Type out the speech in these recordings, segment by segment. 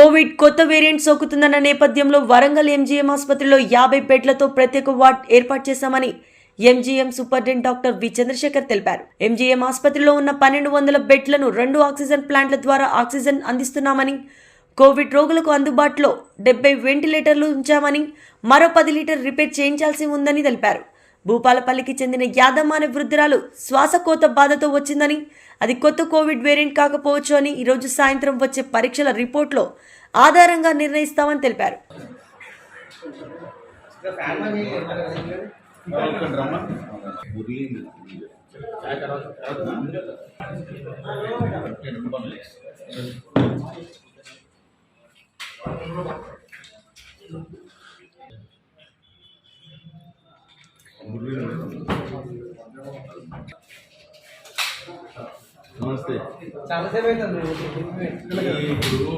Covid కొత్త variant సోకుతుందన్న నేపథ్యంలో Warangal MGM ఆసుపత్రిలో యాభై బెడ్లతో ప్రత్యేక వార్డ్ ఏర్పాటు చేశామని MGM superintendent doctor V Chandrasekhar తెలిపారు. ఎంజీఎం ఆసుపత్రిలో ఉన్న పన్నెండు వందల బెడ్లను రెండు ఆక్సిజన్ ప్లాంట్ల ద్వారా ఆక్సిజన్ అందిస్తున్నామని కోవిడ్ రోగులకు అందుబాటులో డెబ్బై వెంటిలేటర్లు ఉంచామని మరో పది లీటర్ రిపేర్ చేయించాల్సి ఉందని తెలిపారు. భూపాలపల్లికి చెందిన యాదమ్మ అనే వృద్ధురాలు శ్వాసకోత బాధతో వచ్చిందని అది కొత్త కోవిడ్ వేరియంట్ కాకపోవచ్చు అని ఈరోజు సాయంత్రం వచ్చే పరీక్షల రిపోర్ట్లో ఆధారంగా నిర్ణయిస్తామని తెలిపారు. నమస్తే. ఇప్పుడు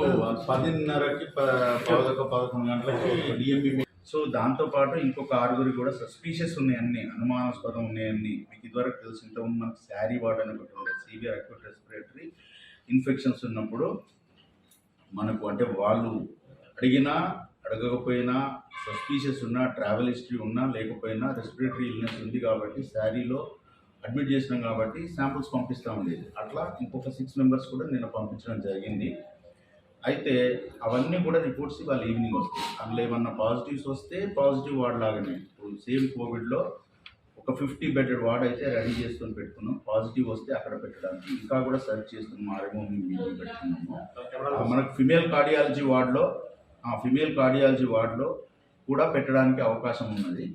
పదిన్నరకి ప- పదకొక పదకొండు గంటలకి డిఎంబి సో దాంతో పాటు ఇంకొక ఆరుగురు కూడా సస్పీషియస్ ఉన్నాయి అన్ని అనుమానాస్పదం ఉన్నాయన్ని. మీకు ఇదివరకు తెలిసి ఇంతకుముందు మనకు శారీ వార్డ్ అని ఒకటి ఉండేది సివియర్ అక్యూట్ రెస్పిరేటరీ ఇన్ఫెక్షన్స్ ఉన్నప్పుడు మనకు అంటే వాళ్ళు అడిగినా అడగకపోయినా సస్పీషియస్ ఉన్నా ట్రావెల్ హిస్టరీ ఉన్నా లేకపోయినా రెస్పిరేటరీ ఇల్నెస్ ఉంది కాబట్టి శారీలో అడ్మిట్ చేసినాం కాబట్టి శాంపుల్స్ పంపిస్తూ ఉండేది అట్లా ఇంకొక సిక్స్ మెంబర్స్ కూడా నేను పంపించడం జరిగింది. అయితే అవన్నీ కూడా రిపోర్ట్స్ వాళ్ళు ఈవినింగ్ వస్తాయి. అందులో ఏమన్నా పాజిటివ్స్ వస్తే పాజిటివ్ వార్డ్ లాగానే. ఇప్పుడు సేమ్ కోవిడ్లో ఒక ఫిఫ్టీ బెడెడ్ వార్డ్ అయితే రెడీ చేసుకొని పెట్టుకున్నాం. పాజిటివ్ వస్తే అక్కడ పెట్టడానికి. ఇంకా కూడా సెర్చ్ చేస్తున్నాం. మీటింగ్ పెట్టుకున్నాము మనకు ఫిమేల్ కార్డియాలజీ వార్డులో ఫిమేల్ కార్డియాలజీ వార్డులో కూడా పెట్టడానికి అవకాశం ఉన్నది.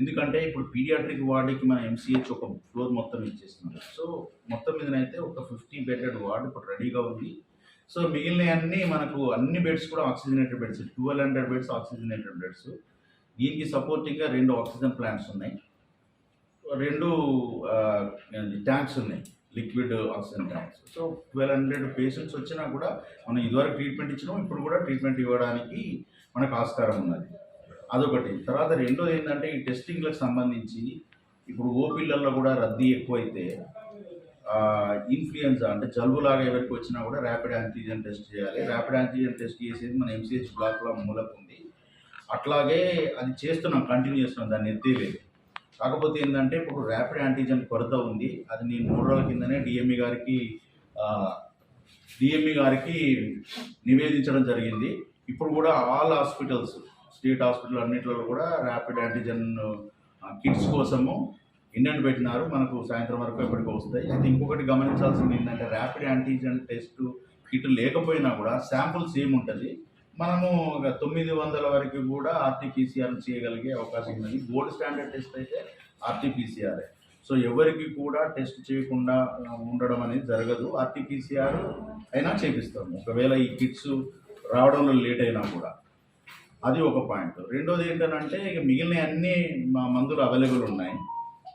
ఎందుకంటే ఇప్పుడు పీడియాట్రిక్ వార్డుకి మన ఎంసీహెచ్ ఒక ఫ్లోర్ మొత్తం ఇచ్చేస్తున్నారు. సో మొత్తం మీదనైతే ఒక ఫిఫ్టీ బెడెడ్ వార్డు ఇప్పుడు రెడీగా ఉంది. సో మిగిలినవన్నీ మనకు అన్ని బెడ్స్ కూడా oxygenated beds twelve hundred beds oxygenated beds. దీనికి సపోర్టింగ్గా రెండు ఆక్సిజన్ ప్లాంట్స్ ఉన్నాయి. రెండు ట్యాంక్స్ ఉన్నాయి. Liquid oxygen tanks so twelve hundred patients వచ్చినా కూడా మనం ఇదివరకు ట్రీట్మెంట్ ఇచ్చినాం ఇప్పుడు కూడా ట్రీట్మెంట్ ఇవ్వడానికి మనకు ఆస్కారం ఉన్నది. అదొకటి. తర్వాత రెండోది ఏంటంటే ఈ టెస్టింగ్లకు సంబంధించి ఇప్పుడు ఓపిల్లల్లో కూడా రద్దీ ఎక్కువైతే ఇన్ఫ్లుయెన్జా అంటే జలుబులాగా ఎవరికి వచ్చినా కూడా ర్యాపిడ్ యాంటీజెన్ టెస్ట్ చేయాలి. ర్యాపిడ్ యాంటీజెన్ టెస్ట్ చేసేది మన ఎంసీహెచ్ బ్లాక్లో మూలకు ఉంది అట్లాగే అది చేస్తున్నాం కంటిన్యూ చేస్తున్నాం దాన్ని ఎత్తేలేదు కాకపోతే ఏంటంటే ఇప్పుడు ర్యాపిడ్ యాంటీజెన్ కొరత ఉంది. అది నేను మూడు రోజుల కిందనే డిఎంఈ గారికి డిఎంఈ గారికి నివేదించడం జరిగింది. ఇప్పుడు కూడా ఆల్ హాస్పిటల్స్ స్టేట్ హాస్పిటల్ అన్నింటిలో కూడా ర్యాపిడ్ యాంటీజెన్ కిట్స్ కోసము ఇండియన్ పెట్టినారు. మనకు సాయంత్రం వరకు ఎప్పటికీ వస్తాయి. అయితే ఇంకొకటి గమనించాల్సింది ఏంటంటే ర్యాపిడ్ యాంటీజెన్ టెస్ట్ కిట్ లేకపోయినా కూడా శాంపుల్ సేమ్ ఉంటుంది మనము తొమ్మిది వందల వరకు కూడా ఆర్టీపీసీఆర్ చేయగలిగే అవకాశం ఉంది. గోల్డ్ స్టాండర్డ్ టెస్ట్ అయితే ఆర్టీపీసీఆర్ సో ఎవరికి కూడా టెస్ట్ చేయకుండా ఉండడం అనేది జరగదు. ఆర్టీపీసీఆర్ అయినా చేపిస్తాము ఒకవేళ ఈ కిట్స్ రావడంలో లేట్ అయినా కూడా. అది ఒక పాయింట్. రెండోది ఏంటంటే ఇక మిగిలిన అన్ని మా మందులు అవైలబుల్ ఉన్నాయి.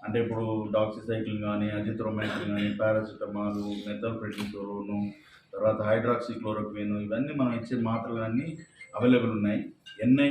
అంటే ఇప్పుడు డాక్సిసైకిల్ కానీ అజిత్రోమైసిన్ కానీ పారాసిటమాల్ మెథల్ప్రెడిసోలోను తర్వాత హైడ్రాక్సిక్లోరోక్విన్ ఇవన్నీ మనం ఇచ్చే మాత్రలు అన్నీ అవైలబుల్ ఉన్నాయి. ఎన్ఐ